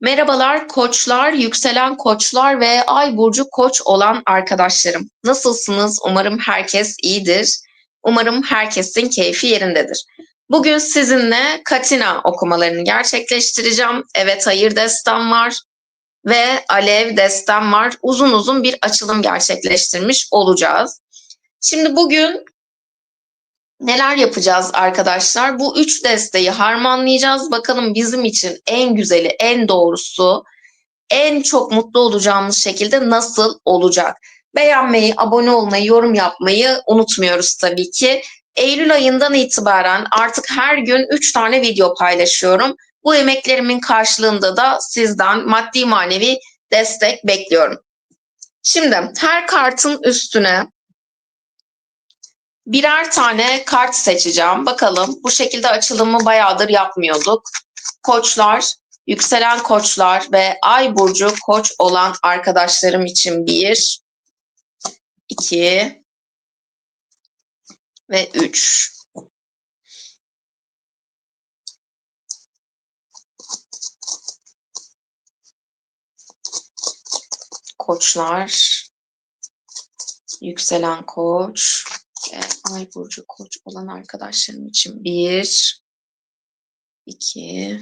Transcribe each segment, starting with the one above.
Merhabalar koçlar, yükselen koçlar ve ay burcu koç olan arkadaşlarım. Nasılsınız? Umarım herkes iyidir. Umarım herkesin keyfi yerindedir. Bugün sizinle Katina okumalarını gerçekleştireceğim. Evet hayır destem var ve alev destem var. Uzun uzun bir açılım gerçekleştirmiş olacağız. Şimdi bugün neler yapacağız arkadaşlar? Bu üç desteği harmanlayacağız. Bakalım bizim için en güzeli, en doğrusu, en çok mutlu olacağımız şekilde nasıl olacak? Beğenmeyi, abone olmayı, yorum yapmayı unutmuyoruz tabii ki. Eylül ayından itibaren artık her gün 3 tane video paylaşıyorum. Bu emeklerimin karşılığında da sizden maddi manevi destek bekliyorum. Şimdi her kartın üstüne birer tane kart seçeceğim. Bakalım bu şekilde açılımı bayağıdır yapmıyorduk. Koçlar, yükselen koçlar ve ay burcu koç olan arkadaşlarım için bir, iki ve üç. Koçlar, yükselen koç, ve Ay burcu koç olan arkadaşlarım için bir, iki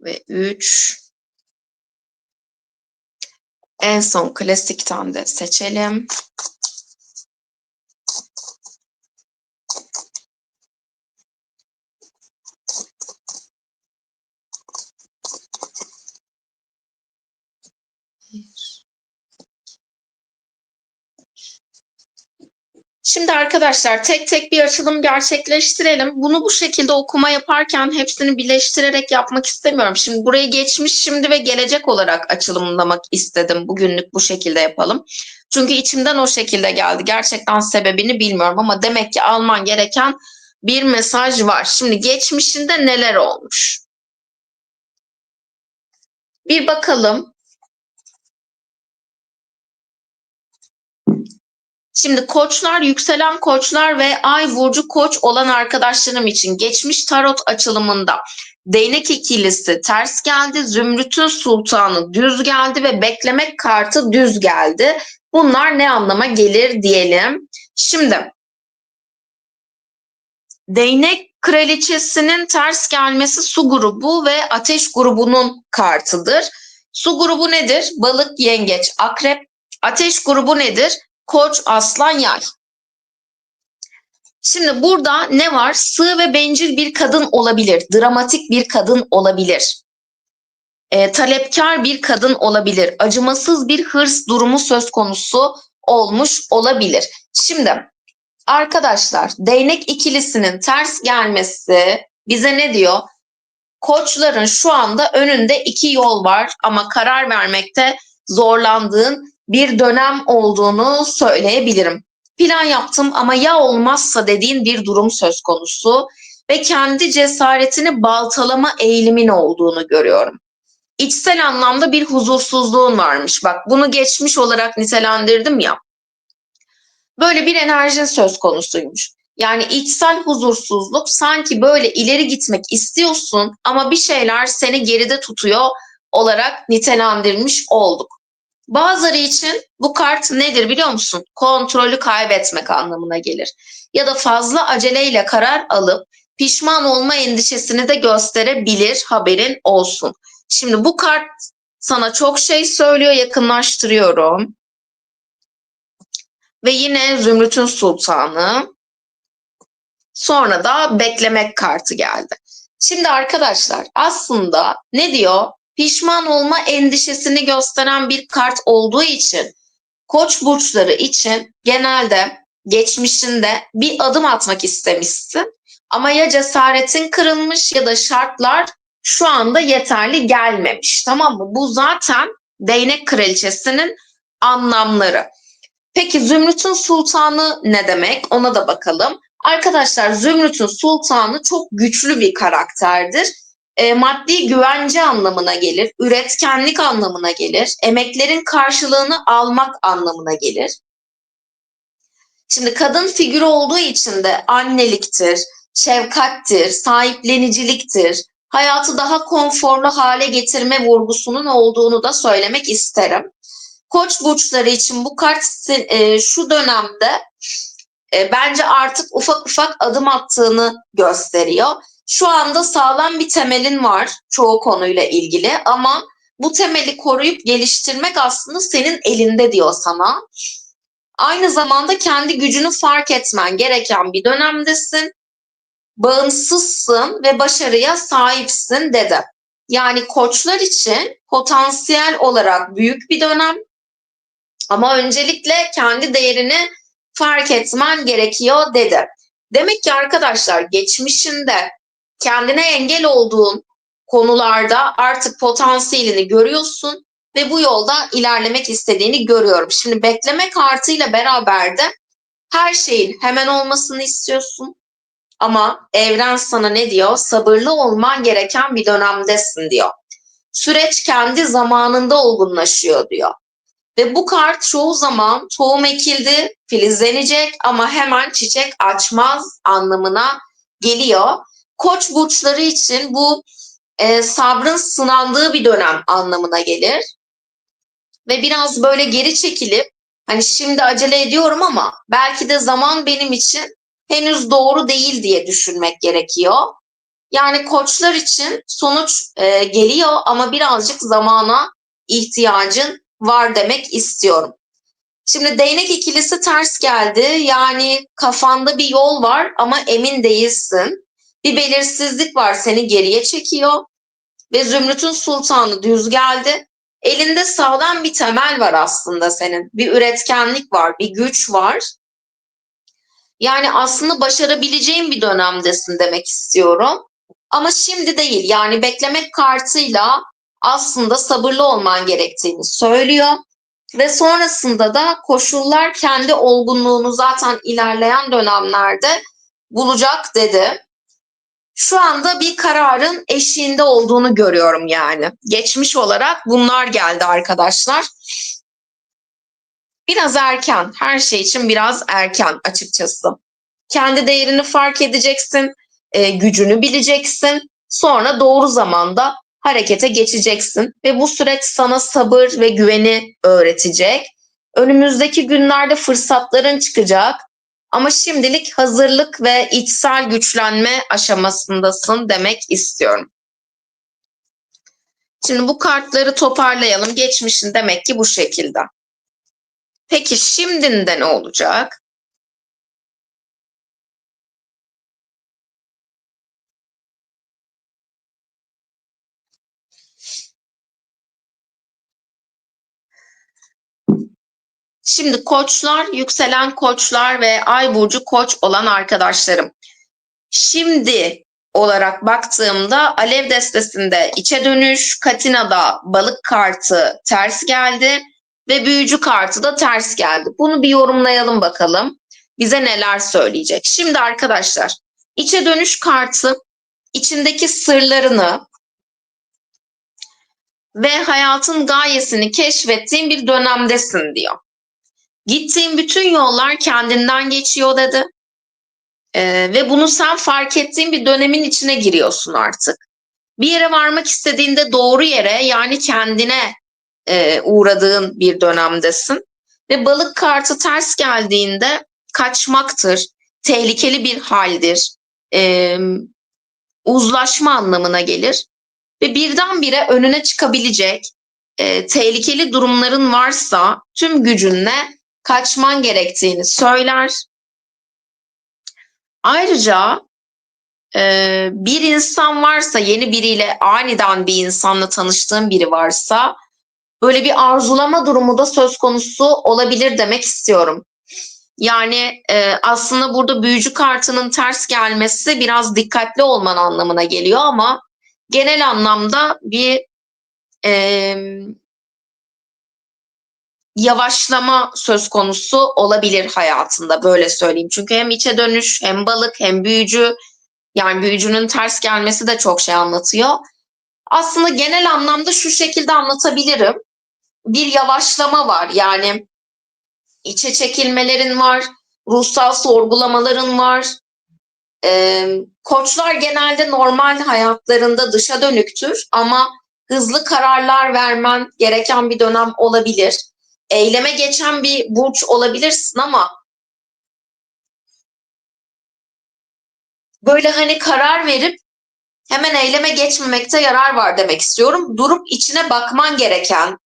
ve üç. En son klasikten de seçelim. Bir, Şimdi arkadaşlar tek tek bir açılım gerçekleştirelim. Bunu bu şekilde okuma yaparken hepsini birleştirerek yapmak istemiyorum. Şimdi burayı geçmiş şimdi ve gelecek olarak açılımlamak istedim. Bugünlük bu şekilde yapalım. Çünkü içimden o şekilde geldi. Gerçekten sebebini bilmiyorum ama demek ki alman gereken bir mesaj var. Şimdi geçmişinde neler olmuş? Bir bakalım. Şimdi koçlar, yükselen koçlar ve ay burcu koç olan arkadaşlarım için geçmiş tarot açılımında değnek ikilisi ters geldi, zümrütün sultanı düz geldi ve beklemek kartı düz geldi. Bunlar ne anlama gelir diyelim. Şimdi değnek kraliçesinin ters gelmesi su grubu ve ateş grubunun kartıdır. Su grubu nedir? Balık, yengeç, akrep. Ateş grubu nedir? Koç, aslan, yay. Şimdi burada ne var? Sığ ve bencil bir kadın olabilir. Dramatik bir kadın olabilir. E, talepkar bir kadın olabilir. Acımasız bir hırs durumu söz konusu olmuş olabilir. Şimdi arkadaşlar değnek ikilisinin ters gelmesi bize ne diyor? Koçların şu anda önünde iki yol var ama karar vermekte zorlandığın bir dönem olduğunu söyleyebilirim. Plan yaptım ama ya olmazsa dediğin bir durum söz konusu ve kendi cesaretini baltalama eğilimin olduğunu görüyorum. İçsel anlamda bir huzursuzluğun varmış. Bak bunu geçmiş olarak nitelendirdim ya. Böyle bir enerjin söz konusuymuş. Yani içsel huzursuzluk sanki böyle ileri gitmek istiyorsun ama bir şeyler seni geride tutuyor olarak nitelendirmiş olduk. Bazıları için bu kart nedir biliyor musun? Kontrolü kaybetmek anlamına gelir. Ya da fazla aceleyle karar alıp pişman olma endişesini de gösterebilir haberin olsun. Şimdi bu kart sana çok şey söylüyor yakınlaştırıyorum. Ve yine Zümrüt'ün Sultanı. Sonra da beklemek kartı geldi. Şimdi arkadaşlar aslında ne diyor? Pişman olma endişesini gösteren bir kart olduğu için koç burçları için genelde geçmişinde bir adım atmak istemişsin ama ya cesaretin kırılmış ya da şartlar şu anda yeterli gelmemiş tamam mı? Bu zaten değnek kraliçesinin anlamları. Peki Zümrüt'ün sultanı ne demek? Ona da bakalım. Arkadaşlar Zümrüt'ün sultanı çok güçlü bir karakterdir e, maddi güvence anlamına gelir, üretkenlik anlamına gelir, emeklerin karşılığını almak anlamına gelir. Şimdi kadın figürü olduğu için de anneliktir, şefkattir, sahipleniciliktir, hayatı daha konforlu hale getirme vurgusunun olduğunu da söylemek isterim. Koç burçları için bu kart e, şu dönemde e, bence artık ufak ufak adım attığını gösteriyor. Şu anda sağlam bir temelin var çoğu konuyla ilgili ama bu temeli koruyup geliştirmek aslında senin elinde diyor sana. Aynı zamanda kendi gücünü fark etmen gereken bir dönemdesin. Bağımsızsın ve başarıya sahipsin dedi. Yani koçlar için potansiyel olarak büyük bir dönem. Ama öncelikle kendi değerini fark etmen gerekiyor dedi. Demek ki arkadaşlar geçmişinde kendine engel olduğun konularda artık potansiyelini görüyorsun ve bu yolda ilerlemek istediğini görüyorum. Şimdi bekleme kartıyla beraber de her şeyin hemen olmasını istiyorsun. Ama evren sana ne diyor? Sabırlı olman gereken bir dönemdesin diyor. Süreç kendi zamanında olgunlaşıyor diyor. Ve bu kart çoğu zaman tohum ekildi, filizlenecek ama hemen çiçek açmaz anlamına geliyor. Koç burçları için bu e, sabrın sınandığı bir dönem anlamına gelir. Ve biraz böyle geri çekilip hani şimdi acele ediyorum ama belki de zaman benim için henüz doğru değil diye düşünmek gerekiyor. Yani koçlar için sonuç e, geliyor ama birazcık zamana ihtiyacın var demek istiyorum. Şimdi değnek ikilisi ters geldi. Yani kafanda bir yol var ama emin değilsin. Bir belirsizlik var seni geriye çekiyor. Ve Zümrüt'ün sultanı düz geldi. Elinde sağlam bir temel var aslında senin. Bir üretkenlik var, bir güç var. Yani aslında başarabileceğin bir dönemdesin demek istiyorum. Ama şimdi değil. Yani beklemek kartıyla aslında sabırlı olman gerektiğini söylüyor. Ve sonrasında da koşullar kendi olgunluğunu zaten ilerleyen dönemlerde bulacak dedi. Şu anda bir kararın eşiğinde olduğunu görüyorum yani. Geçmiş olarak bunlar geldi arkadaşlar. Biraz erken, her şey için biraz erken açıkçası. Kendi değerini fark edeceksin, e, gücünü bileceksin. Sonra doğru zamanda harekete geçeceksin ve bu süreç sana sabır ve güveni öğretecek. Önümüzdeki günlerde fırsatların çıkacak ama şimdilik hazırlık ve içsel güçlenme aşamasındasın demek istiyorum. Şimdi bu kartları toparlayalım. Geçmişin demek ki bu şekilde. Peki şimdinde ne olacak? Şimdi koçlar, yükselen koçlar ve ay burcu koç olan arkadaşlarım. Şimdi olarak baktığımda Alev destesinde içe dönüş, Katina'da balık kartı ters geldi ve büyücü kartı da ters geldi. Bunu bir yorumlayalım bakalım. Bize neler söyleyecek. Şimdi arkadaşlar içe dönüş kartı içindeki sırlarını ve hayatın gayesini keşfettiğin bir dönemdesin diyor. Gittiğin bütün yollar kendinden geçiyor dedi. Ee, ve bunu sen fark ettiğin bir dönemin içine giriyorsun artık. Bir yere varmak istediğinde doğru yere yani kendine e, uğradığın bir dönemdesin. Ve balık kartı ters geldiğinde kaçmaktır, tehlikeli bir haldir, e, uzlaşma anlamına gelir. Ve birdenbire önüne çıkabilecek e, tehlikeli durumların varsa tüm gücünle kaçman gerektiğini söyler. Ayrıca e, bir insan varsa yeni biriyle aniden bir insanla tanıştığın biri varsa böyle bir arzulama durumu da söz konusu olabilir demek istiyorum. Yani e, aslında burada büyücü kartının ters gelmesi biraz dikkatli olman anlamına geliyor ama genel anlamda bir e, yavaşlama söz konusu olabilir hayatında böyle söyleyeyim. Çünkü hem içe dönüş hem balık hem büyücü yani büyücünün ters gelmesi de çok şey anlatıyor. Aslında genel anlamda şu şekilde anlatabilirim. Bir yavaşlama var yani içe çekilmelerin var, ruhsal sorgulamaların var. e, koçlar genelde normal hayatlarında dışa dönüktür ama hızlı kararlar vermen gereken bir dönem olabilir. Eyleme geçen bir burç olabilirsin ama böyle hani karar verip hemen eyleme geçmemekte yarar var demek istiyorum. Durup içine bakman gereken,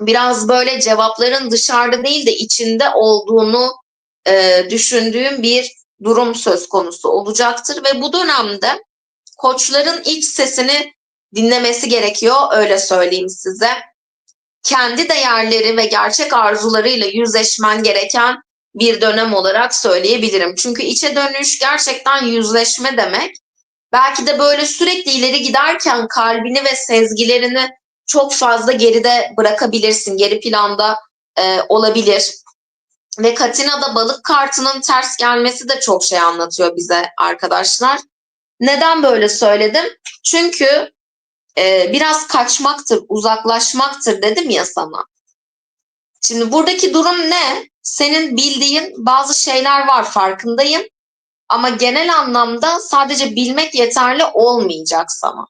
biraz böyle cevapların dışarıda değil de içinde olduğunu e, düşündüğüm bir durum söz konusu olacaktır ve bu dönemde koçların iç sesini dinlemesi gerekiyor öyle söyleyeyim size. Kendi değerleri ve gerçek arzularıyla yüzleşmen gereken bir dönem olarak söyleyebilirim. Çünkü içe dönüş gerçekten yüzleşme demek. Belki de böyle sürekli ileri giderken kalbini ve sezgilerini çok fazla geride bırakabilirsin. Geri planda e, olabilir. Ve Katina'da balık kartının ters gelmesi de çok şey anlatıyor bize arkadaşlar. Neden böyle söyledim? Çünkü e, biraz kaçmaktır, uzaklaşmaktır dedim ya sana. Şimdi buradaki durum ne? Senin bildiğin bazı şeyler var farkındayım. Ama genel anlamda sadece bilmek yeterli olmayacak sana.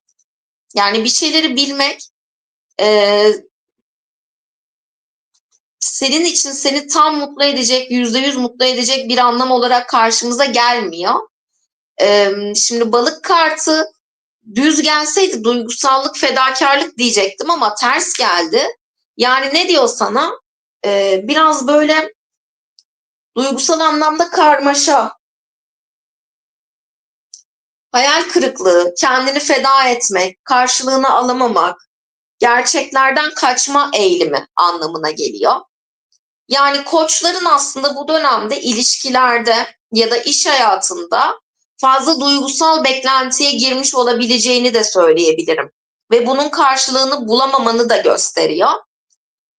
Yani bir şeyleri bilmek e, senin için seni tam mutlu edecek, yüzde yüz mutlu edecek bir anlam olarak karşımıza gelmiyor. E, şimdi balık kartı düz gelseydi duygusallık, fedakarlık diyecektim ama ters geldi. Yani ne diyor sana? E, biraz böyle duygusal anlamda karmaşa, hayal kırıklığı, kendini feda etmek, karşılığını alamamak, gerçeklerden kaçma eğilimi anlamına geliyor. Yani koçların aslında bu dönemde ilişkilerde ya da iş hayatında fazla duygusal beklentiye girmiş olabileceğini de söyleyebilirim. Ve bunun karşılığını bulamamanı da gösteriyor.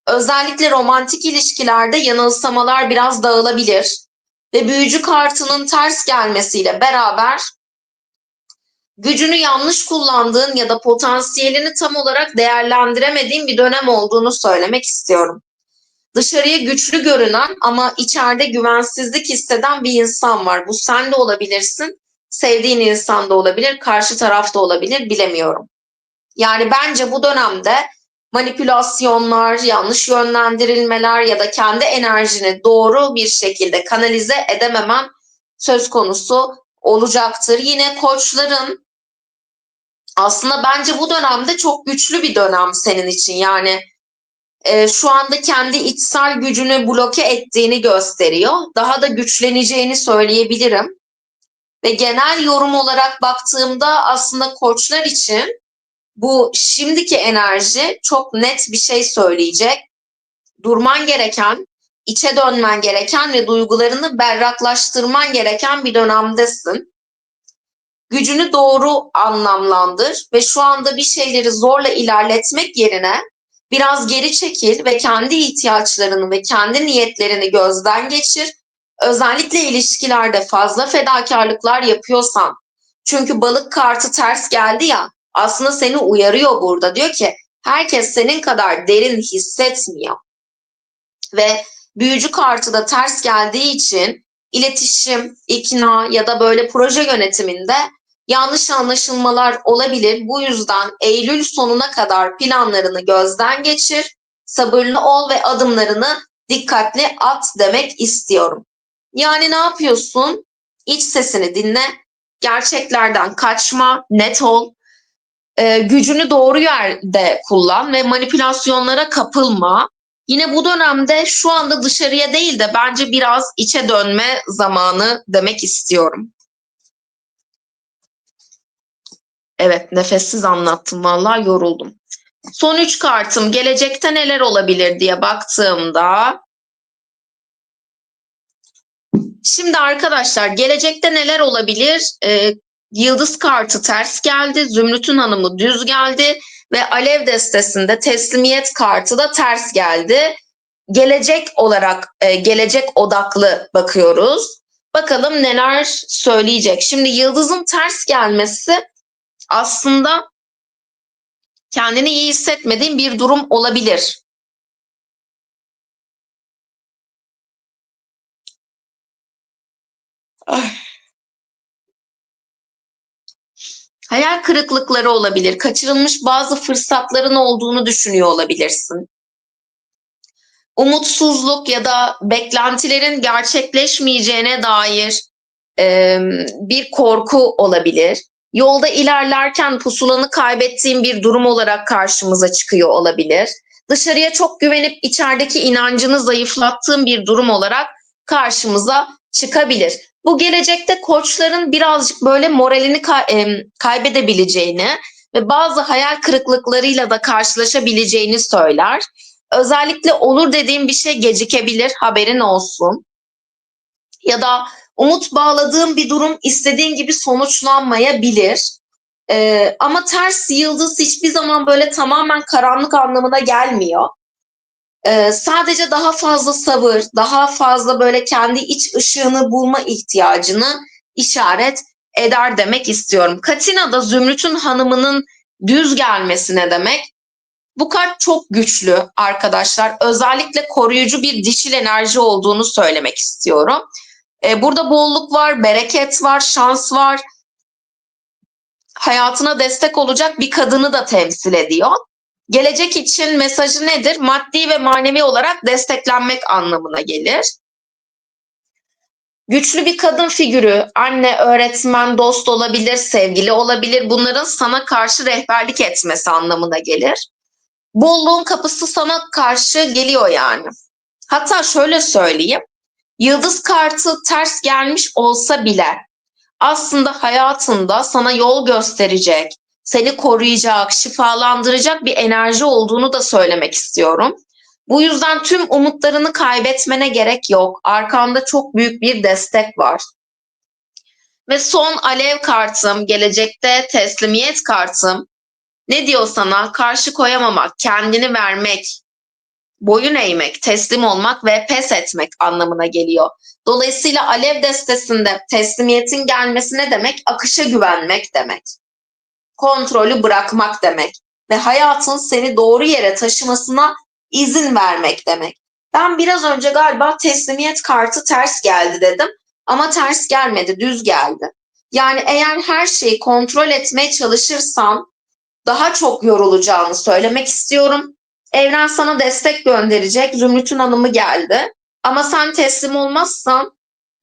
Özellikle romantik ilişkilerde yanılsamalar biraz dağılabilir. Ve büyücü kartının ters gelmesiyle beraber gücünü yanlış kullandığın ya da potansiyelini tam olarak değerlendiremediğin bir dönem olduğunu söylemek istiyorum. Dışarıya güçlü görünen ama içeride güvensizlik hisseden bir insan var. Bu sen de olabilirsin, sevdiğin insan da olabilir, karşı taraf da olabilir, bilemiyorum. Yani bence bu dönemde manipülasyonlar, yanlış yönlendirilmeler ya da kendi enerjini doğru bir şekilde kanalize edememen söz konusu olacaktır. Yine koçların aslında bence bu dönemde çok güçlü bir dönem senin için. Yani e, şu anda kendi içsel gücünü bloke ettiğini gösteriyor. Daha da güçleneceğini söyleyebilirim. Ve genel yorum olarak baktığımda aslında koçlar için bu şimdiki enerji çok net bir şey söyleyecek. Durman gereken, içe dönmen gereken ve duygularını berraklaştırman gereken bir dönemdesin. Gücünü doğru anlamlandır ve şu anda bir şeyleri zorla ilerletmek yerine biraz geri çekil ve kendi ihtiyaçlarını ve kendi niyetlerini gözden geçir. Özellikle ilişkilerde fazla fedakarlıklar yapıyorsan, çünkü balık kartı ters geldi ya, aslında seni uyarıyor burada. Diyor ki herkes senin kadar derin hissetmiyor. Ve büyücü kartı da ters geldiği için iletişim, ikna ya da böyle proje yönetiminde yanlış anlaşılmalar olabilir. Bu yüzden Eylül sonuna kadar planlarını gözden geçir, sabırlı ol ve adımlarını dikkatli at demek istiyorum. Yani ne yapıyorsun? İç sesini dinle, gerçeklerden kaçma, net ol, e, gücünü doğru yerde kullan ve manipülasyonlara kapılma. Yine bu dönemde şu anda dışarıya değil de bence biraz içe dönme zamanı demek istiyorum. Evet nefessiz anlattım vallahi yoruldum. Son üç kartım gelecekte neler olabilir diye baktığımda Şimdi arkadaşlar gelecekte neler olabilir? Ee, Yıldız kartı ters geldi, Zümrüt'ün hanımı düz geldi ve Alev destesinde teslimiyet kartı da ters geldi. Gelecek olarak, e, gelecek odaklı bakıyoruz. Bakalım neler söyleyecek. Şimdi Yıldız'ın ters gelmesi aslında kendini iyi hissetmediğin bir durum olabilir. Ay. Hayal kırıklıkları olabilir. Kaçırılmış bazı fırsatların olduğunu düşünüyor olabilirsin. Umutsuzluk ya da beklentilerin gerçekleşmeyeceğine dair e, bir korku olabilir. Yolda ilerlerken pusulanı kaybettiğin bir durum olarak karşımıza çıkıyor olabilir. Dışarıya çok güvenip içerideki inancını zayıflattığın bir durum olarak karşımıza çıkabilir. Bu gelecekte koçların birazcık böyle moralini kay- kaybedebileceğini ve bazı hayal kırıklıklarıyla da karşılaşabileceğini söyler. Özellikle olur dediğim bir şey gecikebilir, haberin olsun. Ya da umut bağladığın bir durum istediğin gibi sonuçlanmayabilir. Ee, ama ters yıldız hiçbir zaman böyle tamamen karanlık anlamına gelmiyor. Ee, sadece daha fazla sabır, daha fazla böyle kendi iç ışığını bulma ihtiyacını işaret eder demek istiyorum. Katina da Zümrüt'ün hanımının düz gelmesine demek. Bu kart çok güçlü arkadaşlar. Özellikle koruyucu bir dişil enerji olduğunu söylemek istiyorum. Ee, burada bolluk var, bereket var, şans var. Hayatına destek olacak bir kadını da temsil ediyor. Gelecek için mesajı nedir? Maddi ve manevi olarak desteklenmek anlamına gelir. Güçlü bir kadın figürü, anne, öğretmen, dost olabilir, sevgili olabilir. Bunların sana karşı rehberlik etmesi anlamına gelir. Bolluğun kapısı sana karşı geliyor yani. Hatta şöyle söyleyeyim. Yıldız kartı ters gelmiş olsa bile aslında hayatında sana yol gösterecek, seni koruyacak, şifalandıracak bir enerji olduğunu da söylemek istiyorum. Bu yüzden tüm umutlarını kaybetmene gerek yok. Arkanda çok büyük bir destek var. Ve son alev kartım, gelecekte teslimiyet kartım. Ne diyor sana? Karşı koyamamak, kendini vermek, boyun eğmek, teslim olmak ve pes etmek anlamına geliyor. Dolayısıyla alev destesinde teslimiyetin gelmesi ne demek? Akışa güvenmek demek. Kontrolü bırakmak demek ve hayatın seni doğru yere taşımasına izin vermek demek. Ben biraz önce galiba teslimiyet kartı ters geldi dedim ama ters gelmedi, düz geldi. Yani eğer her şeyi kontrol etmeye çalışırsan daha çok yorulacağını söylemek istiyorum. Evren sana destek gönderecek. Zümrüt'ün hanımı geldi. Ama sen teslim olmazsan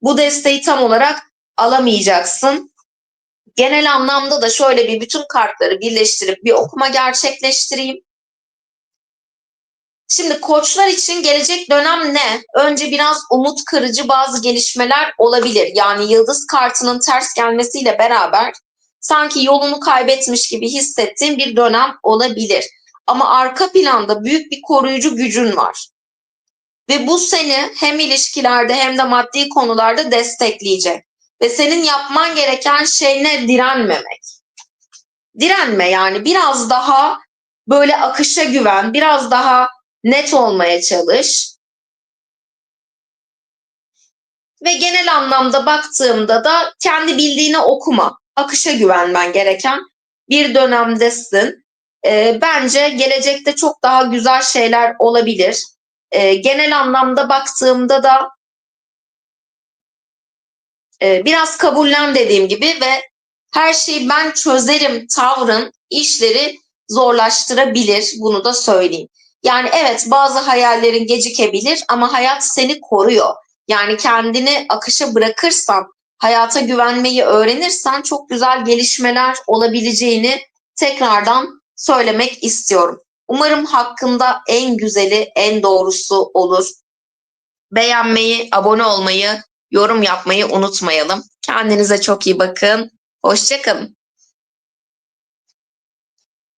bu desteği tam olarak alamayacaksın. Genel anlamda da şöyle bir bütün kartları birleştirip bir okuma gerçekleştireyim. Şimdi koçlar için gelecek dönem ne? Önce biraz umut kırıcı bazı gelişmeler olabilir. Yani yıldız kartının ters gelmesiyle beraber sanki yolunu kaybetmiş gibi hissettiğin bir dönem olabilir. Ama arka planda büyük bir koruyucu gücün var. Ve bu seni hem ilişkilerde hem de maddi konularda destekleyecek. Ve senin yapman gereken şey ne? Direnmemek. Direnme yani biraz daha böyle akışa güven, biraz daha net olmaya çalış. Ve genel anlamda baktığımda da kendi bildiğini okuma, akışa güvenmen gereken bir dönemdesin. E, bence gelecekte çok daha güzel şeyler olabilir. E, genel anlamda baktığımda da e, biraz kabullen dediğim gibi ve her şeyi ben çözerim tavrın işleri zorlaştırabilir. Bunu da söyleyeyim. Yani evet bazı hayallerin gecikebilir ama hayat seni koruyor. Yani kendini akışa bırakırsan, hayata güvenmeyi öğrenirsen çok güzel gelişmeler olabileceğini tekrardan söylemek istiyorum. Umarım hakkında en güzeli, en doğrusu olur. Beğenmeyi, abone olmayı, yorum yapmayı unutmayalım. Kendinize çok iyi bakın. Hoşçakalın.